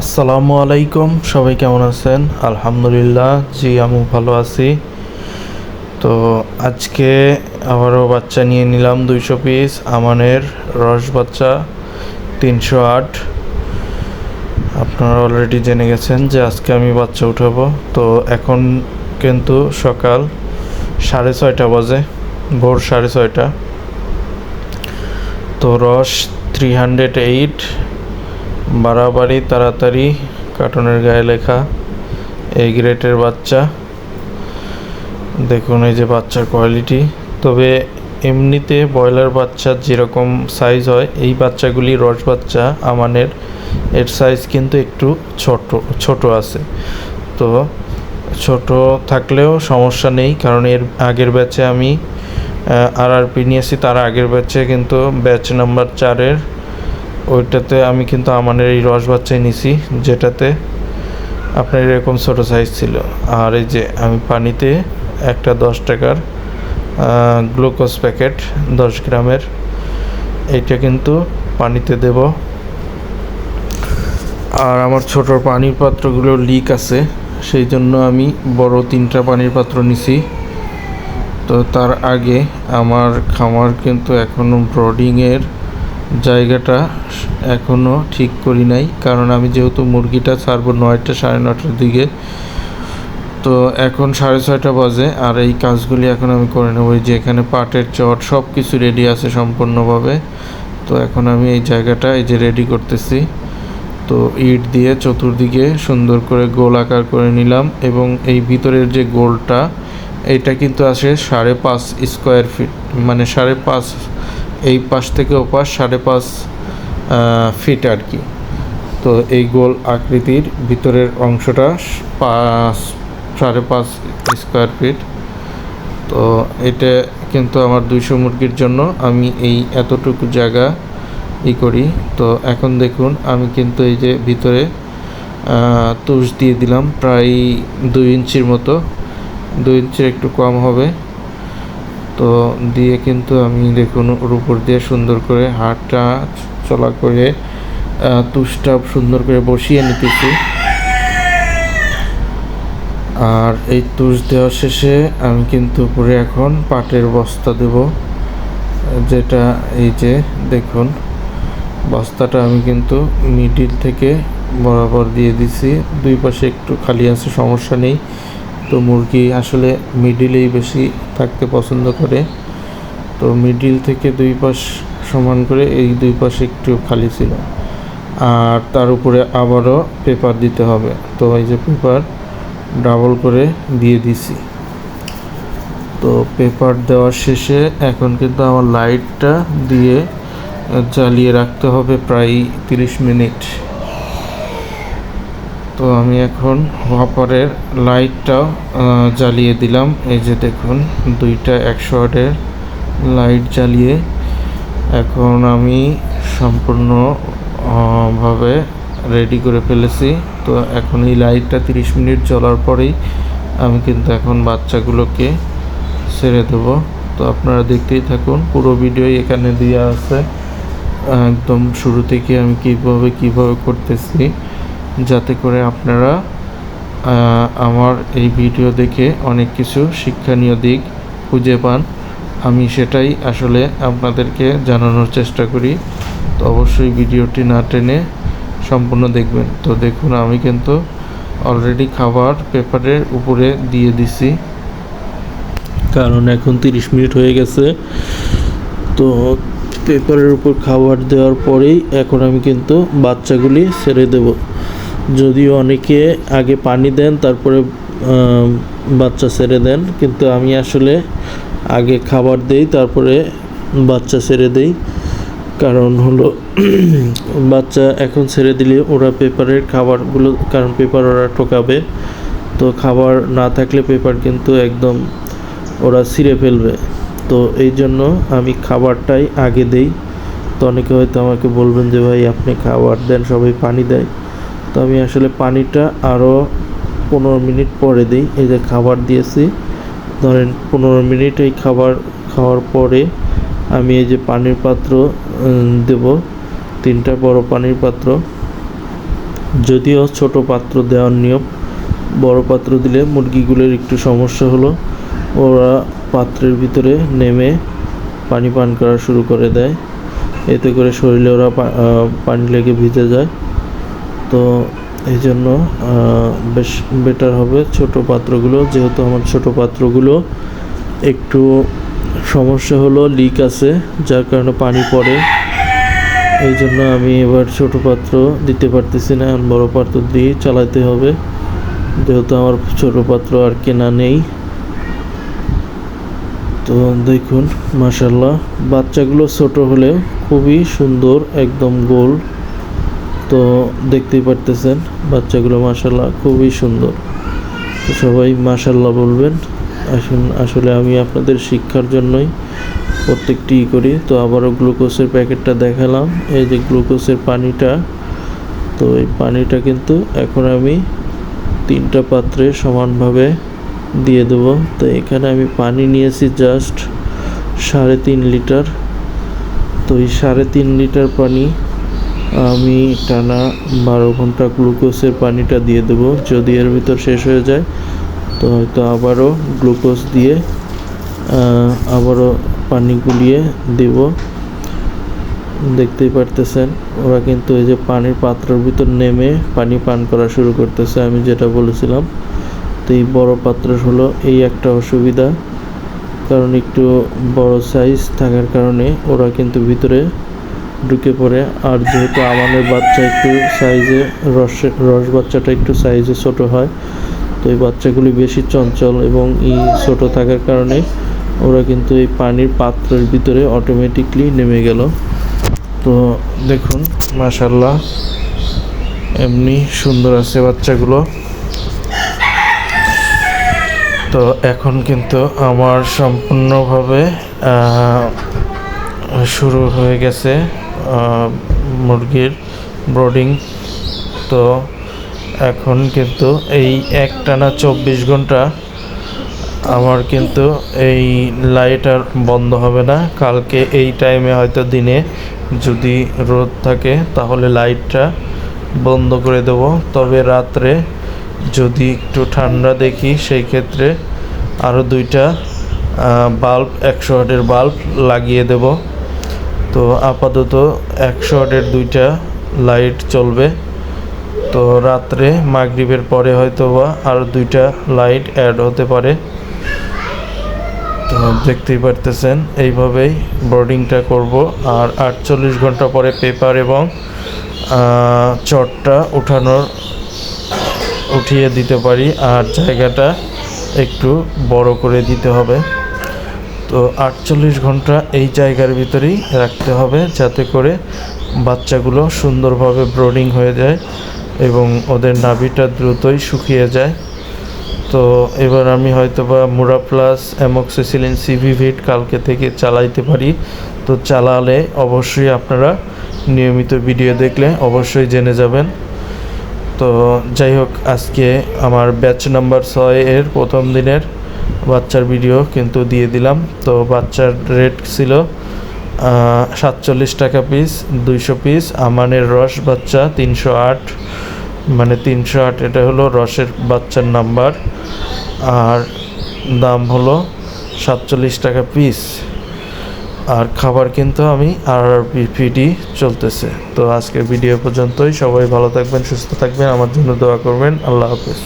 আসসালামু আলাইকুম, সবাই কেমন আছেন? আলহামদুলিল্লাহ, জি, আমি ভালো আছি। তো আজকে আবারও বাচ্চা নিয়ে নিলাম দুইশো পিস, আমানের রস বাচ্চা তিনশো আট। আপনারা অলরেডি জেনে গেছেন যে আজকে আমি বাচ্চা উঠাবো। তো এখন কিন্তু সকাল সাড়ে ছয়টা বাজে, ভোর সাড়ে ছয়টা। তো রস থ্রি হান্ড্রেড এইট বাড়াবাড়ি, তাড়াতাড়ি, কার্টুনের গায়ে লেখা এই গ্রেটের বাচ্চা। দেখুন এই যে বাচ্চার কোয়ালিটি তবে এমনিতে ব্রয়লার বাচ্চার যেরকম সাইজ হয়, এই বাচ্চাগুলি রস বাচ্চা, আমানের এর সাইজ কিন্তু একটু ছোট ছোট আছে। তো ছোট থাকলেও সমস্যা নেই, কারণ এর আগের ব্যাচে আমি আর আর পি নিয়েছি, তার আগের ব্যাচে কিন্তু ব্যাচ নাম্বার চারের ওইটাতে আমি কিন্তু আমানের এই রস বাচ্চাই নিছি, যেটাতে আপনার এরকম ছোটো সাইজ ছিল। আর এই যে আমি পানিতে একটা দশ টাকার গ্লুকোজ প্যাকেট দশ গ্রামের, এইটা কিন্তু পানিতে দেব। আর আমার ছোট পানির পাত্রগুলো লিক আছে, সেই জন্য আমি বড় তিনটা পানির পাত্র নিছি। তো তার আগে আমার খামার কিন্তু এখনও ব্রডিংয়ের জায়গাটা এখনও ঠিক করি নাই, কারণ আমি যেহেতু মুরগিটা ছাড়বো নয়টা সাড়ে নটার দিকে, তো এখন সাড়ে ছয়টা বাজে আর এই কাজগুলি এখন আমি করে নেব। যে এখানে পাটের চট সব কিছু রেডি আছে সম্পূর্ণভাবে। তো এখন আমি এই জায়গাটা এই যে রেডি করতেছি। তো ইট দিয়ে চতুর্দিকে সুন্দর করে গোল আকার করে নিলাম এবং এই ভিতরের যে গোলটা এইটা কিন্তু আসে সাড়ে পাঁচ স্কোয়ার ফিট মানে সাড়ে পাঁচ এই পাশ থেকে ওপাশ সাড়ে পাঁচ ফিট আর কি। তো এই গোল আকৃতির ভিতরের অংশটা পাঁচ, সাড়ে পাঁচ স্কোয়ার ফিট তো এটা কিন্তু আমার দুইশো মুরগির জন্য আমি এই এতটুকু জায়গা ই করি। তো এখন দেখুন, আমি কিন্তু এই যে ভিতরে তুষ দিয়ে দিলাম, প্রায় দুই ইঞ্চির মতো। দুই ইঞ্চির একটু কম হবে। তো দিয়ে কিন্তু আমি দেখুন ওর উপর দিয়ে সুন্দর করে হাটটা চলা করে তুষটা সুন্দর করে বসিয়ে নিতেছি। আর এই তুষ দেওয়া শেষে আমি কিন্তু উপরে এখন পাটের বস্তা দেব, যেটা এই যে দেখুন, বস্তাটা আমি কিন্তু মিডিল থেকে বরাবর দিয়ে দিছি। দুই পাশে একটু খালি আছে, সমস্যা নেই। তো মুরগি আসলে মিডিলেই বেশি থাকতে পছন্দ করে। তো মিডিল থেকে দুই পাশ সমান করে এই দুই পাশে একটু খালি ছিল। আর তার উপরে আবারও পেপার দিতে হবে। তো এই যে পেপার ডাবল করে দিয়ে দিছি। তো পেপার দেওয়ার শেষে এখন কিন্তু আমার লাইটটা দিয়ে জ্বালিয়ে রাখতে হবে প্রায় তিরিশ মিনিট। তো আমি এখন হপারের লাইটটাও জ্বালিয়ে দিলাম। এই যে দেখুন, দুইটা একশো ওয়াটের লাইট জ্বালিয়ে এখন আমি সম্পূর্ণ ভাবে রেডি করে ফেলেছি। তো এখন এই লাইটটা তিরিশ মিনিট জ্বলার পরেই আমি কিন্তু এখন বাচ্চাগুলোকে ছেড়ে দেব। তো আপনারা দেখতেই থাকুন, পুরো ভিডিওই এখানে দেওয়া আছে। একদম শুরু থেকে আমি কীভাবে কীভাবে করতেছি। যাতে করে আপনারা আমার এই ভিডিও দেখে অনেক কিছু শিক্ষণীয় দিক খুঁজে পান। আমি সেটাই আসলে আপনাদেরকে জানানোর চেষ্টা করি। তো অবশ্যই ভিডিওটি না টেনে সম্পূর্ণ দেখবেন। তো দেখুন, আমি কিন্তু অলরেডি খাবার পেপারের উপরে দিয়ে দিছি। কারণ এখন তিরিশ মিনিট হয়ে গেছে। তো পেপারের উপর খাবার দেওয়ার পরেই এখন আমি কিন্তু বাচ্চাগুলি ছেড়ে দেব। যদিও অনেকে আগে পানি দেন, তারপরে বাচ্চা ছেড়ে দেন, কিন্তু আমি আসলে আগে খাবার দেই, তারপরে বাচ্চা ছেড়ে দেই। কারণ হলো, বাচ্চা এখন ছেড়ে দিলে ওরা পেপারের খাবারগুলো, কারণ পেপার ওরা ঠোকাবে। তো খাবার না থাকলে পেপার কিন্তু একদম ওরা ছিঁড়ে ফেলবে। তো এই জন্য আমি খাবারটাই আগে দেই। তো অনেকে হয়তো আমাকে বলবেন যে, ভাই, আপনি খাবার দেন, সবাই পানি দেয়। তো আমি আসলে পানিটা আরও পনেরো মিনিট পরে দিই। এই যে খাবার দিয়েছি, ধরেন পনেরো মিনিট এই খাবার খাওয়ার পরে আমি এই যে পানির পাত্র দেব, তিনটা বড় পানির পাত্র। যদিও ছোট পাত্র দেওয়ার নিয়ম, বড় পাত্র দিলে মুরগিগুলোর একটু সমস্যা হলো। ওরা পাত্রের ভিতরে নেমে পানি পান করা শুরু করে দেয়। এতে করে শরীরে ওরা পানি লেগে ভিজে যায়। তো এই জন্য বেশ বেটার হবে ছোট পাত্রগুলো। যেহেতু আমার ছোট পাত্রগুলো একটু সমস্যা হলো লিক আছে, যার কারণে পানি পড়ে। এই জন্য আমি এবার ছোট পাত্র দিতে পারতেছি না বড় পাত্র দিয়ে চালাতে হবে। যেহেতু আমার ছোট পাত্র আর কেনা নেই। তো দেখুন মাশাল্লাহ বাচ্চাগুলো ছোট হলেও খুবই সুন্দর, একদম গোল। তো দেখতেই পারতেছেন, বাচ্চাগুলো মাশাল্লাহ খুবই সুন্দর। সবাই মাশাল্লাহ বলবেন। আসুন, আসলে আমি আপনাদের শিক্ষার জন্যই প্রত্যেকটি ই করি। তো আবারও গ্লুকোজের প্যাকেটটা দেখালাম। এই যে গ্লুকোজের পানিটা, তো এই পানিটা কিন্তু এখন আমি তিনটা পাত্রে সমানভাবে দিয়ে দেবো। তো এখানে আমি পানি নিয়েছি জাস্ট সাড়ে তিন লিটার। তো এই সাড়ে তিন লিটার পানি আমি টানা বারো ঘণ্টা গ্লুকোজের পানিটা দিয়ে দেবো। যদি এর ভিতর শেষ হয়ে যায়, তো হয়তো আবারও গ্লুকোজ দিয়ে আবারও পানি গুলিয়ে দেব। দেখতেই পারতেছেন, ওরা কিন্তু এই যে পানির পাত্রের ভিতর নেমে পানি পান করা শুরু করতেছে, আমি যেটা বলেছিলাম। তো এই বড়ো পাত্র হলো এই একটা অসুবিধা, কারণ একটু বড় সাইজ থাকার কারণে ওরা কিন্তু ভিতরে ঢুকে পড়ে। আর যেহেতু আমাদের বাচ্চা একটু সাইজে রসে, রস বাচ্চাটা একটু সাইজে ছোট হয়, তো এই বাচ্চাগুলি বেশি চঞ্চল এবং ই ছোট থাকার কারণে ওরা কিন্তু এই পানির পাত্রের ভিতরে অটোমেটিকলি নেমে গেল। তো দেখুন মাশাল্লাহ এমনি সুন্দর আছে বাচ্চাগুলো। তো এখন কিন্তু আমার সম্পূর্ণভাবে শুরু হয়ে গেছে। মুরগির ব্রডিং তো এখন কিন্তু এই একটানা চব্বিশ ঘণ্টা আমার কিন্তু এই লাইট আর বন্ধ হবে না। কালকে এই টাইমে হয়তো দিনে যদি রোদ থাকে তাহলে লাইটটা বন্ধ করে দেব। তবে রাত্রে যদি একটু ঠান্ডা দেখি সেই ক্ষেত্রে আরও দুইটা বাল্ব একশো ওয়াটের বাল্ব লাগিয়ে দেব। তো আপাতত একশো ওয়াটের দুইটা লাইট চলবে। তো রাত্রে মাগরিবের পরে হয়তো বা আরও দুইটা লাইট অ্যাড হতে পারে। তো দেখতেই পারতেছেন, এইভাবেই বোর্ডিংটা করব। আর আটচল্লিশ ঘণ্টা পরে পেপার এবং চটটা উঠানোর, উঠিয়ে দিতে পারি। আর জায়গাটা একটু বড় করে দিতে হবে। তো আটচল্লিশ ঘণ্টা এই জায়গার ভিতরেই রাখতে হবে যাতে করে বাচ্চাগুলো সুন্দরভাবে ব্রোডিং হয়ে যায় এবং ওদের নাভিটা দ্রুতই শুকিয়ে যায়। তো এবার আমি হয়তো বা মুরা প্লাস অ্যামক্সিসিলিন, সিভিভিট কালকে থেকে চালাইতে পারি। তো চালালে অবশ্যই আপনারা নিয়মিত ভিডিও দেখলে অবশ্যই জেনে যাবেন। তো যাই হোক, আজকে আমার ব্যাচ নাম্বার ছয় এর প্রথম দিনের বাচ্চার ভিডিও কিন্তু দিয়ে দিলাম। তো বাচ্চার রেট ছিল সাতচল্লিশ টাকা পিস দুইশো পিস আমানের রস বাচ্চা তিনশো আট। মানে তিনশো আট, এটা হলো রসের বাচ্চার নাম্বার আর দাম হলো সাতচল্লিশ টাকা পিস আর খাবার কিন্তু আমি আর পিডি চলতেছে। তো আজকের ভিডিও পর্যন্তই। সবাই ভালো থাকবেন, সুস্থ থাকবেন। আমার জন্য দোয়া করবেন। আল্লাহ হাফেজ।